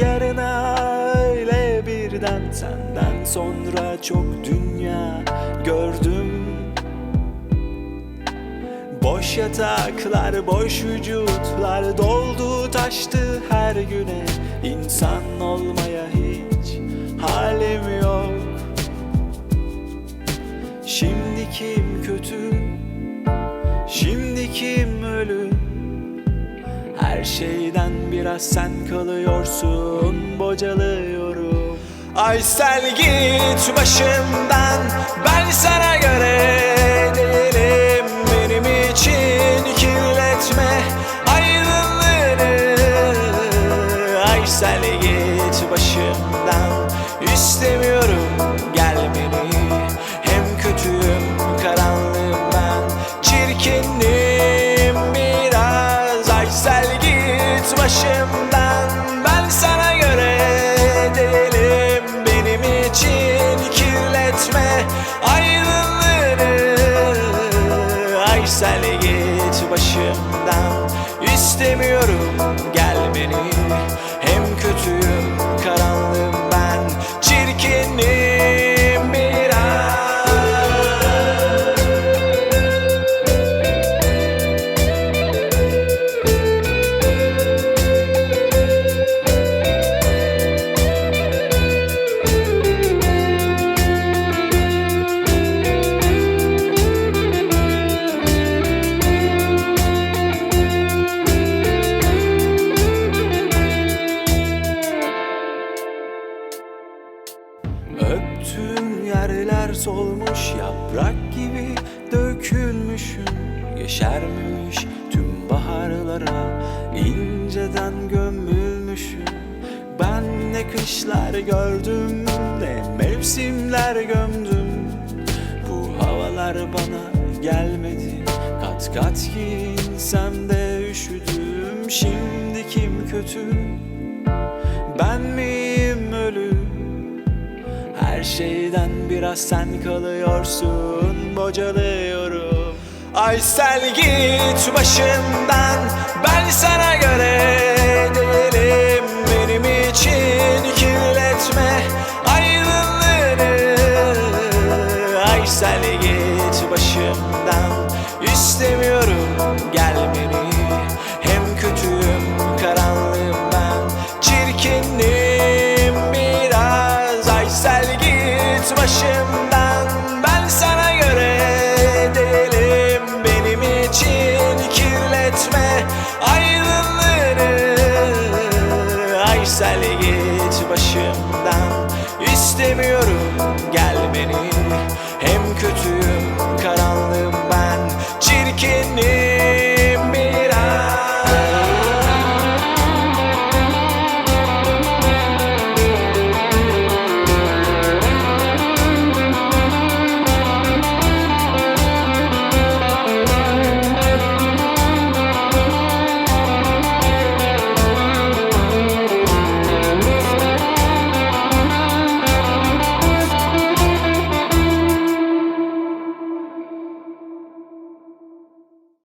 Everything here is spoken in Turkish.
yarına öyle birden Senden sonra çok dünya gördüm. Boş yataklar, boş vücutlar doldu taştı her güne. İnsan olmaya hiç halim yok. Şimdi kim kötü, şimdi kim ölü Her şeyden biraz sen kalıyorsun, bocalıyorum. Aysel git başımdan, ben sana göre değilim. Benim için kirletme aydınlığını Aysel git başımdan, istemiyorum başımdan, istemiyorum gelmeni solmuş yaprak gibi dökülmüşüm Yeşermemiş tüm baharlara. İnceden gömülmüşüm. Ben ne kışlar gördüm ne mevsimler gömdüm. Bu havalar bana gelmedi. Kat kat giyinsem de üşüdüm. Şimdi kim kötü her şeyden biraz sen kalıyorsun bocalıyorum. Aysel git başımdan ben sana göre değilim. Benim için kirletme aydınlığını Aysel git başımdan istemiyorum istemiyorum gelmeni Hem kötüyüm karanlığım ben. Çirkinim